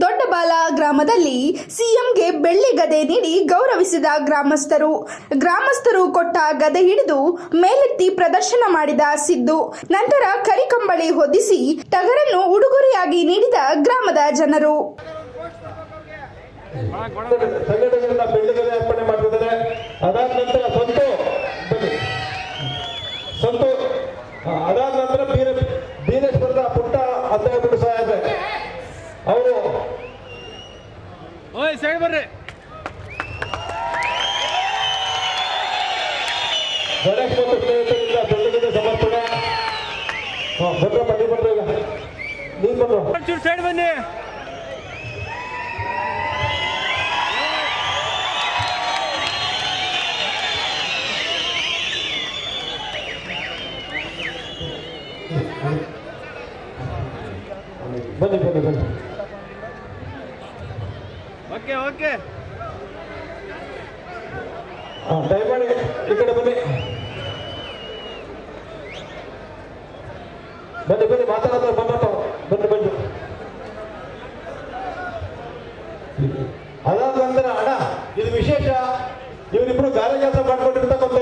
ದೊಡ್ಡಬಾಲ ಗ್ರಾಮದಲ್ಲಿ ಸಿಎಂಗೆ ಬೆಳ್ಳಿ ಗದೆ ನೀಡಿ ಗೌರವಿಸಿದ ಗ್ರಾಮಸ್ಥರು. ಗ್ರಾಮಸ್ಥರು ಕೊಟ್ಟ ಗದೆ ಹಿಡಿದು ಮೇಲೆತ್ತಿ ಪ್ರದರ್ಶನ ಮಾಡಿದ ಸಿದ್ದು, ನಂತರ ಕರಿಕಂಬಳಿ ಹೊದಿಸಿ ಟಗರನ್ನು ಉಡುಗೊರೆಯಾಗಿ ನೀಡಿದ ಗ್ರಾಮದ ಜನರು. ಅದಾದ ನಂತರ ಓಯ್ ಸೈಡ್ ಬರ್ರಿ ಗಣೇಶ್ ಮತ್ತು ಸ್ನೇಹಿತರಿಂದ ಬೆಳ್ಳಿಗೆರೆ ಸಮರ್ಪಣೆ ಹಾ ಬಂದ್ರ ಬನ್ನಿ ಬಂದ್ರು ಈಗ ನೀನ್ ಬಂದ್ರು ಒಂಚೂರು ಸೈಡ್ ಬನ್ನಿ ಬನ್ನಿ ಬನ್ನಿ ಬನ್ನಿ ಓಕೆ ಓಕೆ. ದಯಮಾಡಿ ಈ ಕಡೆ ಬನ್ನಿ. ಬನ್ನಿ ಬನ್ನಿ ಮಾತಾಡೋದ್ರೆ ಬಂದಪ್ಪ ಬನ್ನಿ ಬನ್ನಿ. ಅದಾದ ನಂತರ ಅಣ್ಣ, ಇದು ವಿಶೇಷ, ಇವರಿಬ್ರು ಗಾಳಿ ಕೆಲಸ ಮಾಡ್ಕೊಂಡಿರ್ತಕ್ಕಂಥ